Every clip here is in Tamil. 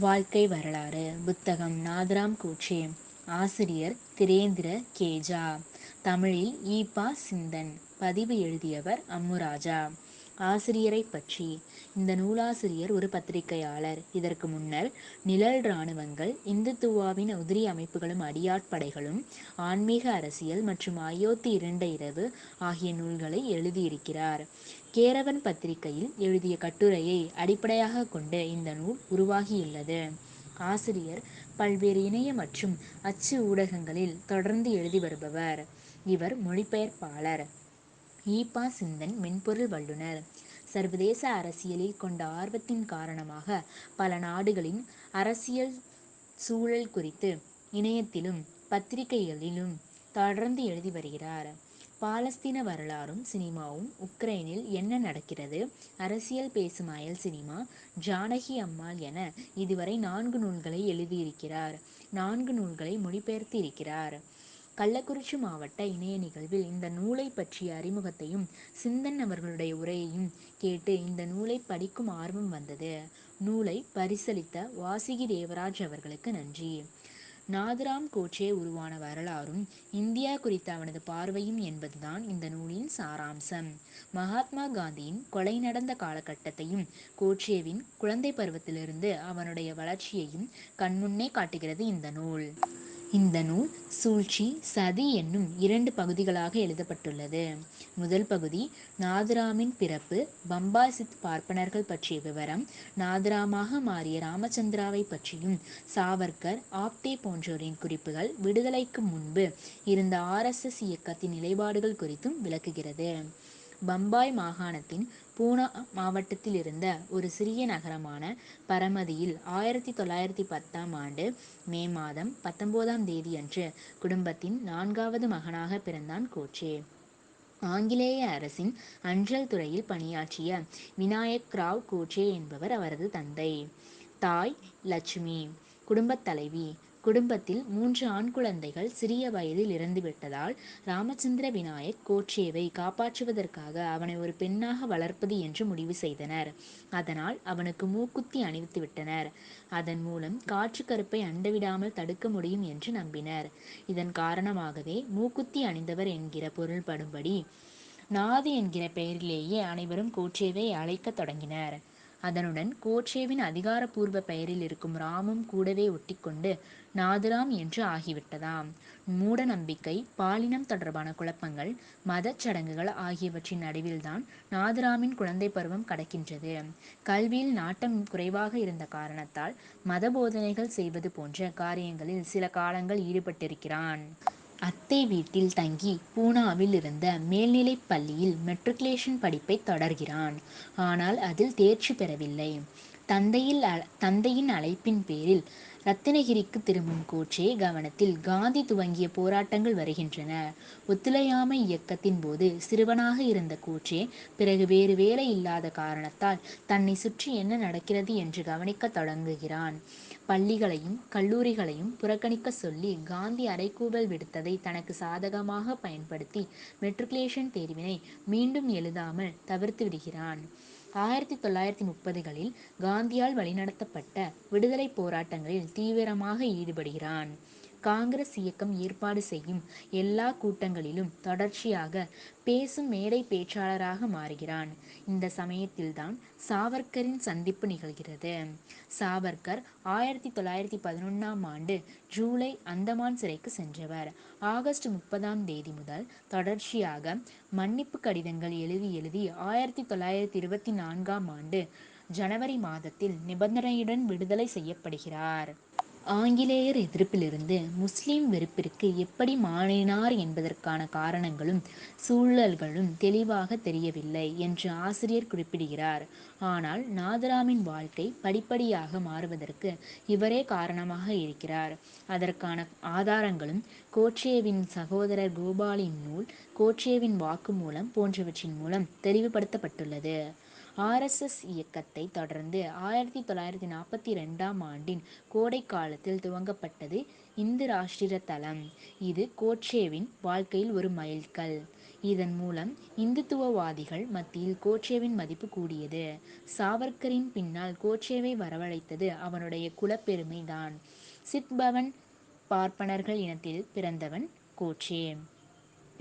வாழ்க்கை வரலாறு. புத்தகம் நாதராம் கோட்சே ஆசிரியர் திரேந்திர கேஜா. தமிழில் ஈபா சிந்தன். பதிவு எழுதியவர் அம்முராஜா. ஆசிரியரை பற்றி. இந்த நூலாசிரியர் ஒரு பத்திரிகையாளர். இதற்கு முன்னர் நிழல் இராணுவங்கள் இந்துத்துவாவின் உதிரி அமைப்புகளும் அடியாட்படைகளும் ஆன்மீக அரசியல் மற்றும் அயோத்தி இரண்ட இரவு ஆகிய நூல்களை எழுதியிருக்கிறார். கேரவன் பத்திரிகையில் எழுதிய கட்டுரையை அடிப்படையாக கொண்டு இந்த நூல் உருவாகியுள்ளது. ஆசிரியர் பல்வேறு இணைய மற்றும் அச்சு ஊடகங்களில் தொடர்ந்து எழுதி வருபவர். இவர் மொழிபெயர்ப்பாளர். ஈபா சிந்தன் மென்பொருள் வல்லுனர். சர்வதேச அரசியலில் கொண்ட ஆர்வத்தின் காரணமாக பல நாடுகளின் அரசியல் சூழல் குறித்து இணையத்திலும் பத்திரிகைகளிலும் தொடர்ந்து எழுதி வருகிறார். பாலஸ்தீன வரலாறும் சினிமாவும் உக்ரைனில் என்ன நடக்கிறது? அரசியல் பேசும் அயல் சினிமா ஜானகி அம்மாள் என இதுவரை நான்கு நூல்களை எழுதியிருக்கிறார். நான்கு நூல்களை மொழிபெயர்த்து இருக்கிறார். கள்ளக்குறிச்சி மாவட்ட இணைய நிகழ்வில் இந்த நூலை பற்றிய அறிமுகத்தையும் சிந்தன் அவர்களுடைய உரையையும் கேட்டு இந்த நூலை படிக்கும் ஆர்வம் வந்தது. நூலை பரிசளித்த வாசிகி தேவராஜ் அவர்களுக்கு நன்றி. நாதுராம் கோச்சே உருவான வரலாறும் இந்தியா குறித்த அவனது பார்வையும் என்பதுதான் இந்த நூலின் சாராம்சம். மகாத்மா காந்தியின் கொலை நடந்த காலகட்டத்தையும் கோச்சேவின் குழந்தை பருவத்திலிருந்து அவனுடைய வளர்ச்சியையும் கண்முன்னே காட்டுகிறது இந்த நூல். இந்த நூல் சூழ்ச்சி சதி என்னும் இரண்டு பகுதிகளாக எழுதப்பட்டுள்ளது. முதல் பகுதி நாதுராமின் பிறப்பு பம்பாய் சித் பார்ப்பனர்கள் பற்றிய விவரம் நாதுராமாக மாறிய ராமச்சந்திராவை பற்றியும் சாவர்கர் ஆப்டே போன்றோரின் குறிப்புகள் விடுதலைக்கு முன்பு இருந்த ஆர்எஸ்எஸ் இயக்கத்தின் நிலைப்பாடுகள் குறித்தும் விளக்குகிறது. பம்பாய் மாகாணத்தின் பூனா மாவட்டத்தில் இருந்த ஒரு சிறிய நகரமான பரமதியில் ஆயிரத்தி தொள்ளாயிரத்தி பத்தாம் ஆண்டு மே மாதம் பத்தொன்பதாம் தேதியன்று குடும்பத்தின் நான்காவது மகனாக பிறந்தான் கோச்சே. ஆங்கிலேய அரசின் அஞ்சல் துறையில் பணியாற்றிய விநாயக் ராவ் கோச்சே என்பவர் அவரது தந்தை. தாய் லட்சுமி. குடும்பத் தலைவி குடும்பத்தில் மூன்று ஆண் குழந்தைகள் சிறிய வயதில் இறந்துவிட்டதால் ராமச்சந்திர விநாயக் கோட்சேவை காப்பாற்றுவதற்காக அவனை ஒரு பெண்ணாக வளர்ப்பது என்று முடிவு செய்தனர். அதனால் அவனுக்கு மூக்குத்தி அணிவித்து விட்டனர். அதன் மூலம் காற்று கருப்பை அண்டவிடாமல் தடுக்க முடியும் என்று நம்பினர். இதன் காரணமாகவே மூக்குத்தி அணிந்தவர் என்கிற பொருள்படும்படி நாது என்கிற பெயரிலேயே அனைவரும் கோட்சேவை அழைக்கத் தொடங்கினர். அதனுடன் கோட்சேவின் அதிகாரப்பூர்வ பெயரில் இருக்கும் ராமும் கூடவே ஒட்டிக்கொண்டு நாதுராம் என்று ஆகிவிட்டதாம். மூட நம்பிக்கை பாலினம் தொடர்பான குழப்பங்கள் மதச் சடங்குகள் ஆகியவற்றின் நடுவில்தான் நாதுராமின் குழந்தை பருவம் கடக்கின்றது. கல்வியில் நாட்டம் குறைவாக இருந்த காரணத்தால் மத போதனைகள் செய்வது போன்ற காரியங்களில் சில காலங்கள் ஈடுபட்டிருக்கிறான். அத்தை வீட்டில் தங்கி பூனாவில் இருந்த மேல்நிலைப் பள்ளியில் மெட்ரிகுலேஷன் படிப்பை தொடர்கிறான். ஆனால் அதில் தேர்ச்சி பெறவில்லை. தந்தையில் தந்தையின் அழைப்பின் பேரில் ரத்தினகிரிக்கு திரும்பும் கோட்சே கவனத்தில் காந்தி துவங்கிய போராட்டங்கள் வருகின்றன. ஒத்துழையாமை இயக்கத்தின் போது சிறுவனாக இருந்த கோட்சே பிறகு வேறு வேலை இல்லாத காரணத்தால் தன்னை சுற்றி என்ன நடக்கிறது என்று கவனிக்க தொடங்குகிறான். பள்ளிகளையும் கல்லூரிகளையும் புறக்கணிக்க சொல்லி காந்தி அறைக்கூவல் விடுத்ததை தனக்கு சாதகமாக பயன்படுத்தி மெட்ரிகுலேஷன் தேர்வினை மீண்டும் எழுதாமல் தவிர்த்து விடுகிறான். ஆயிரத்தி தொள்ளாயிரத்தி முப்பதுகளில் காந்தியால் வழிநடத்தப்பட்ட விடுதலை போராட்டங்களில் தீவிரமாக ஈடுபடுகிறான். காங்கிரஸ் இயக்கம் ஏற்பாடு செய்யும் எல்லா கூட்டங்களிலும் தொடர்ச்சியாக பேசும் மேடை பேச்சாளராக மாறுகிறான். இந்த சமயத்தில்தான் சாவர்கரின் சந்திப்பு நிகழ்கிறது. சாவர்கர் ஆயிரத்தி தொள்ளாயிரத்தி பதினொன்றாம் ஆண்டு ஜூலை அந்தமான் சிறைக்கு சென்றவர். ஆகஸ்ட் முப்பதாம் தேதி முதல் தொடர்ச்சியாக மன்னிப்பு கடிதங்கள் எழுதி எழுதி ஆயிரத்தி தொள்ளாயிரத்தி இருபத்தி நான்காம் ஆண்டு ஜனவரி மாதத்தில் நிபந்தனையுடன் விடுதலை செய்யப்படுகிறார். ஆங்கிலேயர் எதிர்ப்பிலிருந்து முஸ்லிம் வெறுப்பிற்கு எப்படி மாறினார் என்பதற்கான காரணங்களும் சூழல்களும் தெளிவாக தெரியவில்லை என்று ஆசிரியர் குறிப்பிடுகிறார். ஆனால் நாதராமின் வாழ்க்கை படிப்படியாக மாறுவதற்கு இவரே காரணமாக இருக்கிறார். அதற்கான ஆதாரங்களும் கோட்சேவின் சகோதரர் கோபாலின் நூல் கோட்சேவின் வாக்குமூலம் போன்றவற்றின் மூலம் தெளிவுபடுத்தப்பட்டுள்ளது. ஆர்எஸ்எஸ் இயக்கத்தை தொடர்ந்து ஆயிரத்தி தொள்ளாயிரத்தி நாற்பத்தி ரெண்டாம் ஆண்டின் கோடை காலத்தில் துவங்கப்பட்டது இந்து ராஷ்டிர தளம். இது கோட்சேவின் வாழ்க்கையில் ஒரு மைல்கல். இதன் மூலம் இந்துத்துவவாதிகள் மத்தியில் கோட்சேவின் மதிப்பு கூடியது. சாவர்கரின் பின்னால் கோட்சேவை வரவழைத்தது அவனுடைய குலப்பெருமைதான். சித்பவன் பார்ப்பனர்கள் இனத்தில் பிறந்தவன் கோட்சே.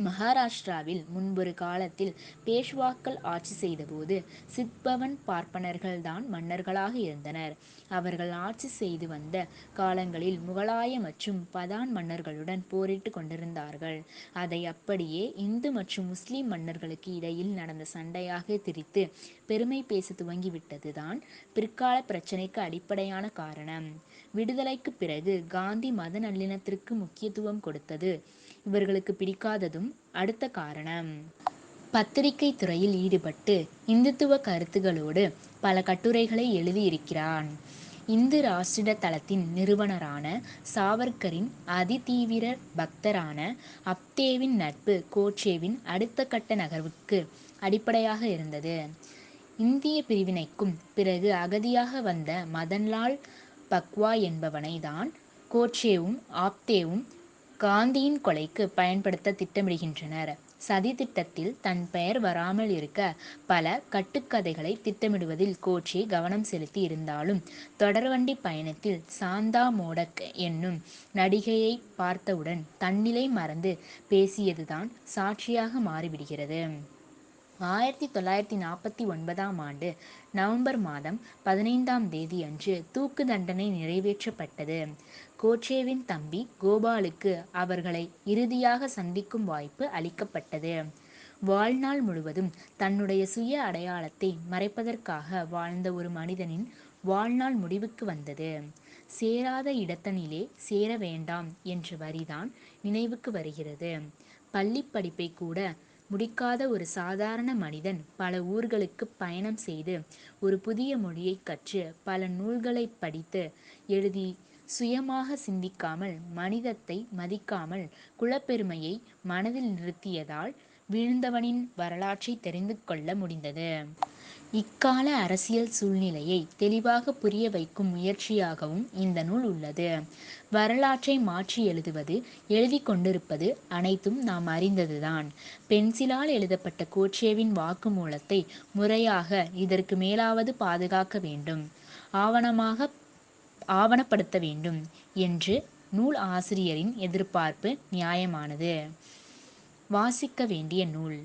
மகாராஷ்டிராவில் முன்பொரு காலத்தில் பேஷ்வாக்கள் ஆட்சி செய்தபோது சித்பவன் பார்ப்பனர்கள் தான் மன்னர்களாக இருந்தனர். அவர்கள் ஆட்சி செய்து வந்த காலங்களில் முகலாய மற்றும் பதான் மன்னர்களுடன் போரிட்டு கொண்டிருந்தார்கள். அதை அப்படியே இந்து மற்றும் முஸ்லிம் மன்னர்களுக்கு இடையில் நடந்த சண்டையாக திரித்து பெருமை பேச துவங்கிவிட்டதுதான் பிற்கால பிரச்சனைக்கு அடிப்படையான காரணம். விடுதலைக்கு பிறகு காந்தி மத நல்லிணத்திற்கு முக்கியத்துவம் கொடுத்தது. இவர்களுக்கு பிடிக்காததும் அடுத்த காரணம். பத்திரிகை துறையில் ஈடுபட்டு இந்துத்துவ கருத்துகளோடு பல கட்டுரைகளை எழுதியிருக்கிறான். இந்து ராஷ்டிர தளத்தின் நிறுவனரான சாவர்கரின் அதிதீவிர பக்தரான அப்தேவின் நட்பு கோட்சேவின் அடுத்த கட்ட நகர்வுக்கு அடிப்படையாக இருந்தது. இந்திய பிரிவினைக்கும் பிறகு அகதியாக வந்த மதன்லால் பக்வா என்பவனை தான் கோட்சேவும் ஆப்தேவும் காந்தியின் கொலைக்கு பயன்படுத்த திட்டமிடுகின்றனர். சதி திட்டத்தில் தன் பெயர் வராமல் இருக்க பல கட்டுக்கதைகளை திட்டமிடுவதில் கோட்சே கவனம் செலுத்தி இருந்தாலும் தொடர்வண்டி பயணத்தில் சாந்தா மோடக் என்னும் நடிகையை பார்த்தவுடன் தன்னிலை மறந்து பேசியதுதான் சாட்சியாக மாறிவிடுகிறது. ஆயிரத்தி தொள்ளாயிரத்தி நாற்பத்தி ஒன்பதாம் ஆண்டு நவம்பர் மாதம் பதினைந்தாம் தேதி அன்று தூக்கு தண்டனை நிறைவேற்றப்பட்டது. கோட்சேவின் தம்பி கோபாலுக்கு அவர்களை இறுதியாக சந்திக்கும் வாய்ப்பு அளிக்கப்பட்டது. வாழ்நாள் முழுவதும் தன்னுடைய சுய அடையாளத்தை மறைப்பதற்காக வாழ்ந்த ஒரு மனிதனின் வாழ்நாள் முடிவுக்கு வந்தது. சேராத இடத்தனிலே சேர வேண்டாம் என்ற வரிதான் நினைவுக்கு வருகிறது. பள்ளி படிப்பை கூட முடிக்காத ஒரு சாதாரண மனிதன் பல ஊர்களுக்கு பயணம் செய்து ஒரு புதிய மொழியை கற்று பல நூல்களை படித்து எழுதி சுயமாக சிந்திக்காமல் மனிதத்தை மதிக்காமல் குலப்பெருமையை மனதில் நிறுத்தியதால் வீழ்ந்தவனின் வரலாற்றை தெரிந்து கொள்ள முடிந்தது. இக்கால அரசியல் சூழ்நிலையை தெளிவாக புரிய வைக்கும் முயற்சியாகவும் இந்த நூல் உள்ளது. வரலாற்றை மாற்றி எழுதுவது எழுதி கொண்டிருப்பது அனைத்தும் நாம் அறிந்ததுதான். பென்சிலால் எழுதப்பட்ட கோட்சேவின் வாக்குமூலத்தை முறையாக இதற்கு மேலாவது பாதுகாக்க வேண்டும். ஆவணமாக ஆவணப்படுத்த வேண்டும் என்று நூல் ஆசிரியரின் எதிர்பார்ப்பு நியாயமானது. வாசிக்க வேண்டிய நூல்.